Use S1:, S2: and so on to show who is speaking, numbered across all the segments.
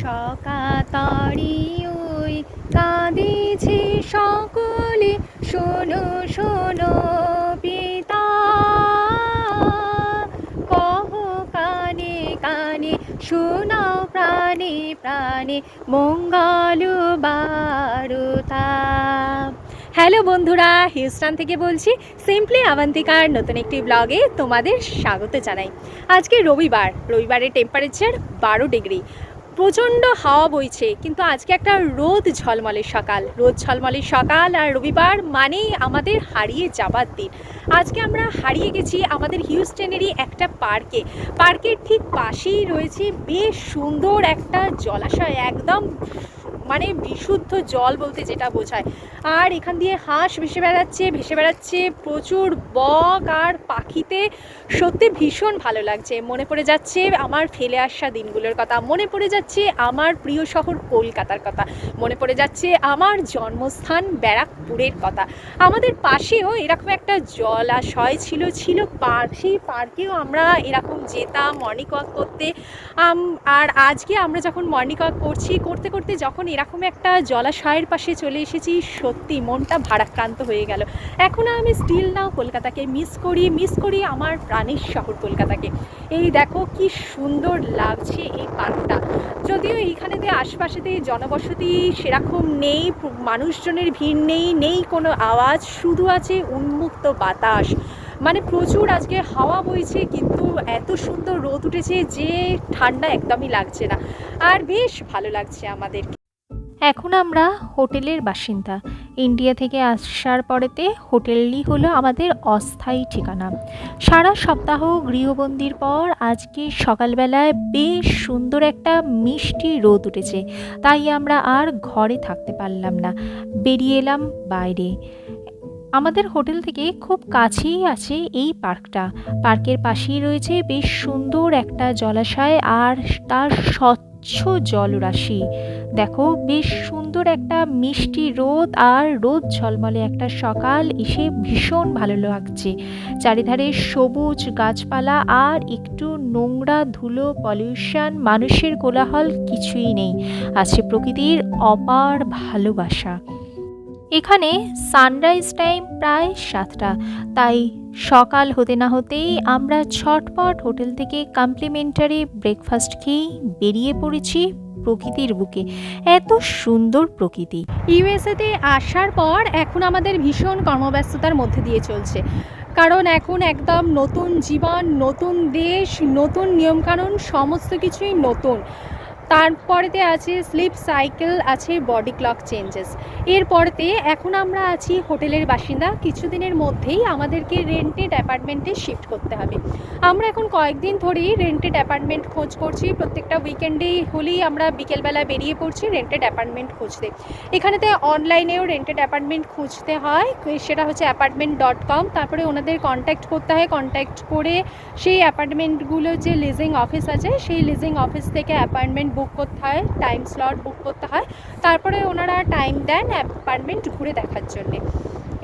S1: সকাতারি ওই কাঁদিছে সকলে। শোনো শোনো পিতা, কহ কানে কানে, শোনাও প্রাণে প্রাণে মঙ্গল বারুতা। হ্যালো বন্ধুরা হিউস্টন থেকে বলছি সিম্পলি আবান্তিকার নতুন একটি ব্লগে তোমাদের স্বাগত জানাই। আজকে রবিবার, রবিবারের টেম্পারেচার বারো ডিগ্রি প্রচণ্ড হাওয়া বইছে, কিন্তু আজকে একটা রোদ ঝলমলের সকাল। রোদ ঝলমলের সকাল আর রবিবার মানেই আমাদের হারিয়ে যাবার দিন। আজকে আমরা হারিয়ে গেছি আমাদের হিউস্টনেরই একটা পার্কে। পার্কের ঠিক পাশেই রয়েছে বেশ সুন্দর একটা জলাশয়, একদম মানে বিশুদ্ধ জল বলতে যেটা বোঝায়। আর এখান দিয়ে হাঁস ভেসে বেড়াচ্ছে ভেসে বেড়াচ্ছে, প্রচুর বক আর পাখিতে। সত্যি ভীষণ ভালো লাগছে। মনে পড়ে যাচ্ছে আমার ফেলে আসা দিনগুলোর কথা। মনে পড়ে যাচ্ছে আমার প্রিয় শহর কলকাতার কথা। মনে পড়ে যাচ্ছে আমার জন্মস্থান ব্যারাকপুরের কথা। আমাদের পাশেও এরকম একটা জলাশয় ছিল ছিল পার্ক সেই পার্কেও আমরা এরকম যেতাম মর্নিং ওয়াক করতে আর আজকে আমরা যখন মর্নিং ওয়াক করছি, করতে করতে যখন এরকম একটা জলাশয়ের পাশে চলে এসেছি, সত্যি মনটা ভারাক্রান্ত হয়ে গেল। এখন আমি স্টিল নাও কলকাতাকে মিস করি মিস করি আমার প্রাণের শহর কলকাতাকে। এই দেখো কি সুন্দর লাগছে এই পার্কটা। যদিও এইখানেতে আশপাশেতে জনবসতি সেরকম নেই মানুষজনের ভিড় নেই নেই কোনো আওয়াজ, শুধু আছে উন্মুক্ত বাতাস। মানে প্রচুর আজকে হাওয়া বইছে, কিন্তু এত সুন্দর রোদ উঠেছে যে ঠান্ডা একদমই লাগছে না। আর বেশ ভালো লাগছে আমাদের। এখন আমরা হোটেলের বাসিন্দা। ইন্ডিয়া থেকে আসার পরেতে হোটেলই হলো আমাদের অস্থায়ী ঠিকানা। সারা সপ্তাহ গৃহবন্দির পর আজকে সকালবেলায় বেশ সুন্দর একটা মিষ্টি রোদ উঠেছে, তাই আমরা আর ঘরে থাকতে পারলাম না। বেরিয়ে এলাম বাইরে। আমাদের হোটেল থেকে খুব কাছেই আছে এই পার্কটা। পার্কের পাশেই রয়েছে বেশ সুন্দর একটা জলাশয় আর তার স্বচ্ছ জলরাশি। দেখো, বেশ সুন্দর একটা মিষ্টি রোদ আর রোদ ঝলমলে একটা সকাল এসে ভীষণ ভালো লাগছে। চারিধারে সবুজ গাছপালা আর একটু নোংরা ধুলো পলিউশন, মানুষের কোলাহল কিছুই নেই। আছে প্রকৃতির অপার ভালোবাসা। এখানে সানরাইজ টাইম প্রায় সাতটা। তাই সকাল হতে না হতেই আমরা ছটপট হোটেল থেকে কমপ্লিমেন্টারি ব্রেকফাস্ট খেয়েই বেরিয়ে পড়েছি প্রকৃতির বুকে। এত সুন্দর প্রকৃতি। ইউএসএতে আসার পর এখন আমাদের ভীষণ কর্মব্যস্ততার মধ্যে দিয়ে চলছে। কারণ এখন একদম নতুন জীবন, নতুন দেশ, নতুন নিয়মকানুন, সমস্ত কিছুই নতুন। তারপরেতে আছে স্লিপ সাইকেল, আছে বডি ক্লক চেঞ্জেস। এরপরেতে এখন আমরা আছি হোটেলের বাসিন্দা। কিছুদিনের মধ্যেই আমাদেরকে রেন্টেড অ্যাপার্টমেন্টে শিফট করতে হবে। আমরা এখন কয়েকদিন ধরেই রেন্টেড অ্যাপার্টমেন্ট খোঁজ করছি। প্রত্যেকটা উইকেন্ডেই হলেই আমরা বিকেলবেলা বেরিয়ে পড়ছি রেন্টেড অ্যাপার্টমেন্ট খুঁজতে। এখানেতে অনলাইনেও রেন্টেড অ্যাপার্টমেন্ট খুঁজতে হয়। সেটা হচ্ছে অ্যাপার্টমেন্ট ডট কম তারপরে ওনাদের কন্ট্যাক্ট করতে হয়। কন্ট্যাক্ট করে সেই অ্যাপার্টমেন্টগুলো যে লিজিং অফিস আছে, সেই লিজিং অফিস থেকে অ্যাপার্টমেন্ট বুক করতে হয় টাইম স্লট বুক করতে হয়। তারপরে ওনারা টাইম দেন অ্যাপার্টমেন্ট ঘুরে দেখার জন্যে।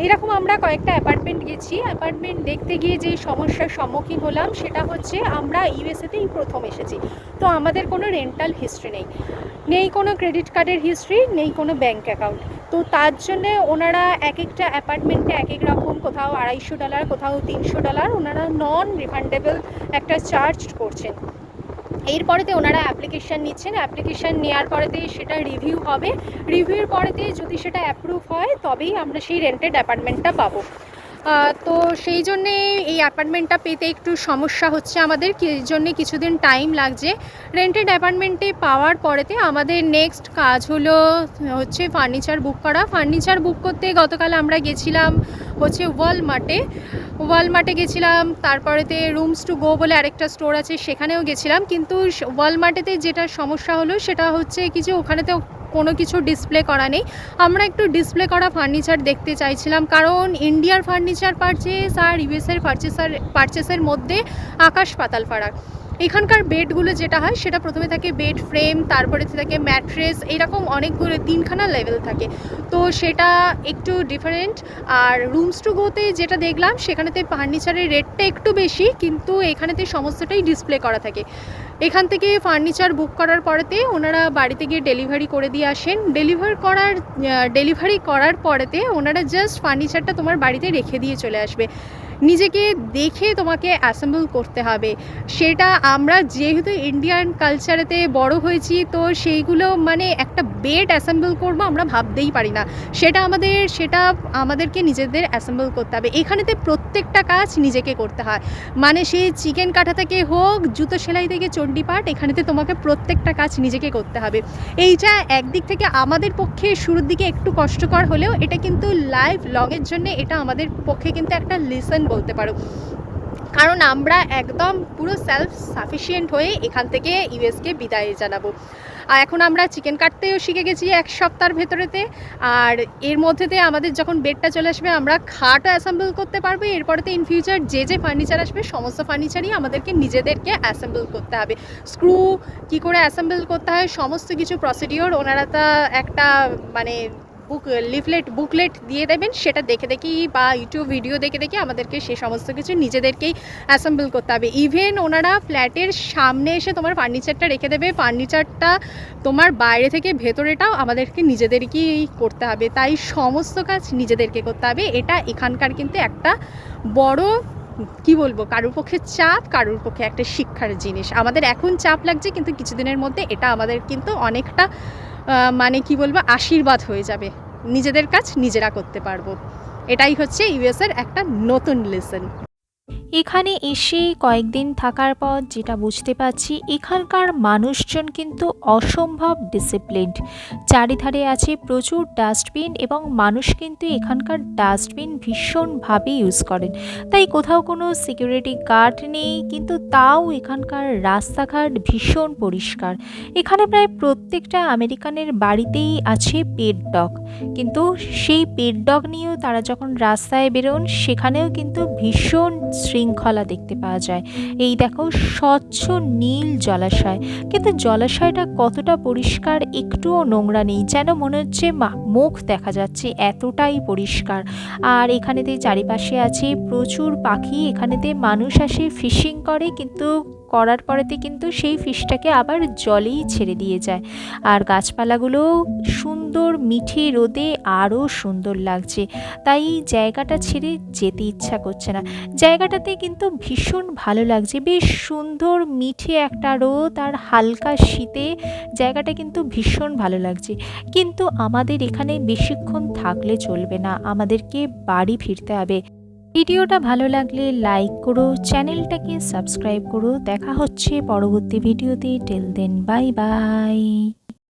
S1: এরকম আমরা কয়েকটা অ্যাপার্টমেন্ট গেছি। অ্যাপার্টমেন্ট দেখতে গিয়ে যে সমস্যার সম্মুখীন হলাম, সেটা হচ্ছে আমরা ইউএসএতেই প্রথম এসেছি। তো আমাদের কোনো রেন্টাল হিস্ট্রি নেই। নেই কোনো ক্রেডিট কার্ডের হিস্ট্রি নেই কোনো ব্যাঙ্ক অ্যাকাউন্ট তো তার জন্যে ওনারা এক একটা অ্যাপার্টমেন্টে এক এক রকম কোথাও আড়াইশো ডলার কোথাও তিনশো ডলার ওনারা নন রিফান্ডেবল একটা চার্জ করছেন। এরপরেতে ওনারা অ্যাপ্লিকেশান নিচ্ছেন। অ্যাপ্লিকেশান নেওয়ার পরেতে সেটা রিভিউ হবে। রিভিউর পরেতে যদি সেটা অ্যাপ্রুভ হয়, তবেই আমরা সেই রেন্টেড অ্যাপার্টমেন্টটা পাবো। তো সেই জন্যে এই অ্যাপার্টমেন্টটা পেতে একটু সমস্যা হচ্ছে আমাদের। জন্যে কিছুদিন টাইম লাগছে। রেন্টেড অ্যাপার্টমেন্টে পাওয়ার পরেতে আমাদের নেক্সট কাজ হলো, হচ্ছে ফার্নিচার বুক করা। ফার্নিচার বুক করতে গতকাল আমরা গেছিলাম, হচ্ছে ওয়ালমার্টে। ওয়ালমার্টে গেছিলাম, তারপরেতে রুমস টু গো বলে আরেকটা স্টোর আছে, সেখানেও গেছিলাম। কিন্তু ওয়ালমার্টেতে যেটা সমস্যা হলো, সেটা হচ্ছে কি যে ওখানেতে কোনো কিছু ডিসপ্লে করা নেই। আমরা একটু ডিসপ্লে করা ফার্নিচার দেখতে চাইছিলাম, কারণ ইন্ডিয়ার ফার্নিচার পারচেস আর ইউএসের ফার্চেসার পারচেসের মধ্যে আকাশ পাতাল ফারাক। এখানকার বেডগুলো যেটা হয়, সেটা প্রথমে থাকে বেড ফ্রেম, তারপরে থাকে ম্যাট্রেস, এরকম অনেকগুলো তিনখানা লেভেল থাকে। তো সেটা একটু ডিফারেন্ট আর রুমস টু গোতে যেটা দেখলাম, সেখানেতে ফার্নিচারের রেটটা একটু বেশি, কিন্তু এখানেতে সমস্তটাই ডিসপ্লে করা থাকে। এখান থেকে ফার্নিচার বুক করার পরেতে ওনারা বাড়িতে গিয়ে ডেলিভারি করে দিয়ে আসেন। ডেলিভার করার ডেলিভারি করার পরেতে ওনারা জাস্ট ফার্নিচারটা তোমার বাড়িতে রেখে দিয়ে চলে আসবে। নিজেকে দেখে তোমাকে অ্যাসেম্বল করতে হবে। সেটা আমরা যেহেতু ইন্ডিয়ান কালচারেতে বড় হয়েছি, তো সেইগুলো মানে একটা বেড অ্যাসেম্বল করব আমরা ভাবতেই পারি না। সেটা আমাদের, সেটা আমাদেরকে নিজেদের অ্যাসেম্বল করতে হবে। এখানেতে প্রত্যেকটা কাজ নিজেকে করতে হয়। মানে সেই চিকেন কাটা থেকে হোক, জুতো সেলাই থেকে চণ্ডীপাঠ এখানেতে তোমাকে প্রত্যেকটা কাজ নিজেকে করতে হবে। এইটা একদিক থেকে আমাদের পক্ষে শুরুর দিকে একটু কষ্টকর হলেও এটা কিন্তু লাইভ লগের জন্য এটা আমাদের পক্ষে কিন্তু একটা লিসন বলতে পারো। কারণ আমরা একদম পুরো সেলফ সাফিসিয়েন্ট হয়ে এখান থেকে ইউএসকে বিদায় জানাব। আর এখন আমরা চিকেন কাটতেও শিখে গেছি এক সপ্তাহের ভেতরেতে। আর এর মধ্যেতে আমাদের যখন বেডটা চলে আসবে, আমরা খাটও অ্যাসেম্বল করতে পারব। এরপরেতে ইন ফিউচার যে যে ফার্নিচার আসবে, সমস্ত ফার্নিচারই আমাদেরকে নিজেদেরকে অ্যাসেম্বল করতে হবে। স্ক্রু কী করে অ্যাসেম্বল করতে হয়, সমস্ত কিছু প্রসিডিওর ওনারা তা একটা মানে বুক লিফলেট বুকলেট দিয়ে দেবেন, সেটা দেখে দেখেই বা ইউটিউব ভিডিও দেখে দেখে আমাদেরকে সে সমস্ত কিছু নিজেদেরকেই অ্যাসেম্বল করতে হবে। ইভেন ওনারা ফ্ল্যাটের সামনে এসে তোমার ফার্নিচারটা রেখে দেবে ফার্নিচারটা তোমার বাইরে থেকে ভেতরেটাও আমাদেরকে নিজেদেরকেই করতে হবে। তাই সমস্ত কাজ নিজেদেরকে করতে হবে। এটা এখানকার কিন্তু একটা বড়, কি বলব, কারোর পক্ষে চাপ, কারোর পক্ষে একটা শিক্ষার জিনিস। আমাদের এখন চাপ লাগছে, কিন্তু কিছুদিনের মধ্যে এটা আমাদের কিন্তু অনেকটা মানে কি বলব, আশীর্বাদ হয়ে যাবে। নিজেদের কাজ নিজেরা করতে পারব। এটাই হচ্ছে ইউএসের একটা নতুন লেসন
S2: এখানে এসে কয়েকদিন থাকার পর যেটা বুঝতে পারছি, এখানকার মানুষজন কিন্তু অসম্ভব ডিসিপ্লিনড চারিধারে আছে প্রচুর ডাস্টবিন এবং মানুষ কিন্তু এখানকার ডাস্টবিন ভীষণভাবে ইউজ করেন। তাই কোথাও কোনো সিকিউরিটি গার্ড নেই, কিন্তু তাও এখানকার রাস্তাঘাট ভীষণ পরিষ্কার। এখানে প্রায় প্রত্যেকটা আমেরিকানের বাড়িতেই আছে পেট ডগ কিন্তু সেই পেট ডগ নিয়েও তারা যখন রাস্তায় বেরোন, সেখানেও কিন্তু ভীষণ শৃঙ্খলা দেখতে পাওয়া যায়। এই দেখো, স্বচ্ছ নীল জলাশয়। কিন্তু জলাশয়টা কতটা পরিষ্কার, একটুও নোংরা নেই। যেন মনে হচ্ছে মুখ দেখা যাচ্ছে এতটাই পরিষ্কার। আর এখানেতে চারিপাশে আছে প্রচুর পাখি, এখানেতে মানুষ আসে ফিশিং করে, কিন্তু করার পরেতে কিন্তু সেই ফিশটাকে আবার জলেই ছেড়ে দিয়ে যায়। আর গাছপালাগুলো সুন্দর মিঠে রোদে আরও সুন্দর লাগছে। তাই জায়গাটা ছেড়ে যেতে ইচ্ছা করছে না। জায়গাটাতে কিন্তু ভীষণ ভালো লাগছে। বেশ সুন্দর মিঠে একটা রোদ আর হালকা শীতে জায়গাটা কিন্তু ভীষণ ভালো লাগছে। কিন্তু আমাদের এখানে বেশিক্ষণ থাকলে চলবে না। আমাদেরকে বাড়ি ফিরতে হবে। ভিডিওটা ভালো লাগলে লাইক করো, চ্যানেলটাকে সাবস্ক্রাইব করো। দেখা হচ্ছে পরবর্তী ভিডিওতে। Till then, bye bye.